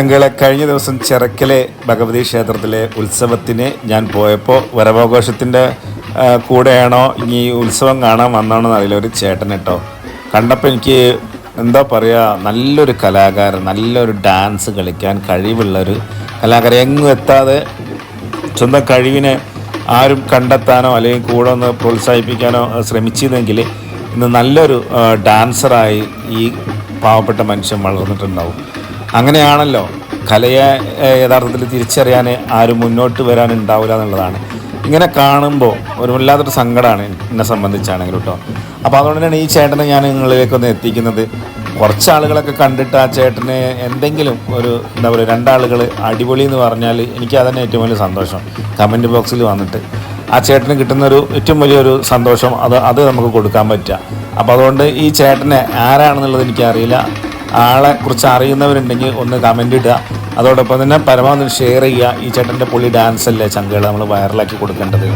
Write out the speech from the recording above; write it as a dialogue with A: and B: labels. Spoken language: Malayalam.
A: ചങ്കളെ കഴിഞ്ഞ ദിവസം ചിറക്കലെ ഭഗവതി ക്ഷേത്രത്തിലെ ഉത്സവത്തിന് ഞാൻ പോയപ്പോൾ വരവാഘോഷത്തിന്റെ കൂടെയാണോ ഇനി ഉത്സവം കാണാൻ വന്നാണോ എന്നറിയില്ല ഒരു ചേട്ടൻ കേട്ടോ. കണ്ടപ്പോൾ എനിക്ക് എന്താ പറയുക നല്ലൊരു കലാകാരൻ നല്ലൊരു ഡാൻസ് കളിക്കാൻ കഴിവുള്ളൊരു കലാകാരൻ. എങ്ങും എത്താതെ സ്വന്തം കഴിവിനെ ആരും കണ്ടെത്താനോ അല്ലെങ്കിൽ കൂടെ ഒന്ന് പ്രോത്സാഹിപ്പിക്കാനോ ശ്രമിച്ചിരുന്നെങ്കിൽ ഇന്ന് നല്ലൊരു ഡാൻസറായി ഈ പാവപ്പെട്ട മനുഷ്യൻ വളർന്നിട്ടുണ്ടാവും. അങ്ങനെയാണല്ലോ. കലയെ യഥാർത്ഥത്തിൽ തിരിച്ചറിയാൻ ആരും മുന്നോട്ട് വരാനുണ്ടാവില്ല എന്നുള്ളതാണ്. ഇങ്ങനെ കാണുമ്പോൾ ഒരു വല്ലാത്തൊരു സങ്കടമാണ് എന്നെ സംബന്ധിച്ചാണെങ്കിൽ കേട്ടോ അപ്പോൾ അതുകൊണ്ട് തന്നെയാണ് ഈ ചേട്ടനെ ഞാൻ നിങ്ങളിലേക്കൊന്ന് എത്തിക്കുന്നത്. കുറച്ച് ആളുകളൊക്കെ കണ്ടിട്ട് ആ ചേട്ടന് എന്തെങ്കിലും ഒരു എന്താ പറയുക രണ്ടാളുകൾ അടിപൊളി എന്ന് പറഞ്ഞാൽ എനിക്ക് അതന്നെ ഏറ്റവും വലിയ സന്തോഷം. കമന്റ് ബോക്സിൽ വന്നിട്ട്. ആ ചേട്ടന് കിട്ടുന്നൊരു ഏറ്റവും വലിയൊരു സന്തോഷം അത് അത് നമുക്ക് കൊടുക്കാൻ പറ്റുക അപ്പോൾ അതുകൊണ്ട് ഈ ചേട്ടനെ ആരാണെന്നുള്ളത് എനിക്കറിയില്ല. ആളെ കുറിച്ച് അറിയുന്നവരുണ്ടെങ്കിൽ ഒന്ന് കമന്റ് ഇടുക. അതോടൊപ്പം തന്നെ പരമാവധി ഷെയർ ചെയ്യുക. ഈ ചേട്ടന്റെ പൊളി ഡാൻസ് അല്ലേ ചങ്കുകൾ നമ്മൾ വൈറലാക്കി കൊടുക്കേണ്ടത്.